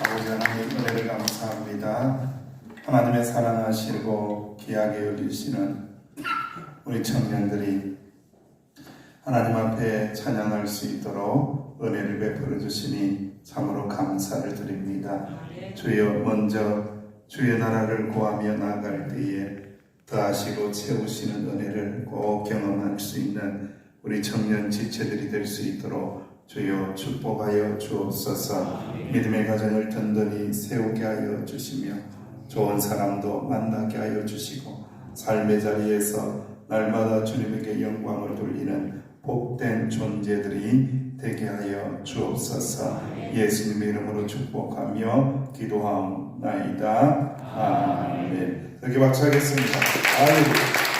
아버지 하나님 은혜를 감사합니다. 하나님의 사랑하시고 귀하게 여기시는 우리 청년들이 하나님 앞에 찬양할 수 있도록 은혜를 베풀어 주시니 참으로 감사를 드립니다. 주여 먼저 주의 나라를 구하며 나아갈 때에 더하시고 채우시는 은혜를 꼭 경험할 수 있는 우리 청년 지체들이 될 수 있도록 주여 축복하여 주옵소서. 믿음의 가정을 든든히 세우게 하여 주시며 좋은 사람도 만나게 하여 주시고 삶의 자리에서 날마다 주님에게 영광을 돌리는 복된 존재들이 되게 하여 주옵소서. 예수님의 이름으로 축복하며 기도하옵나이다. 아멘. 이렇게 박수하겠습니다. 아멘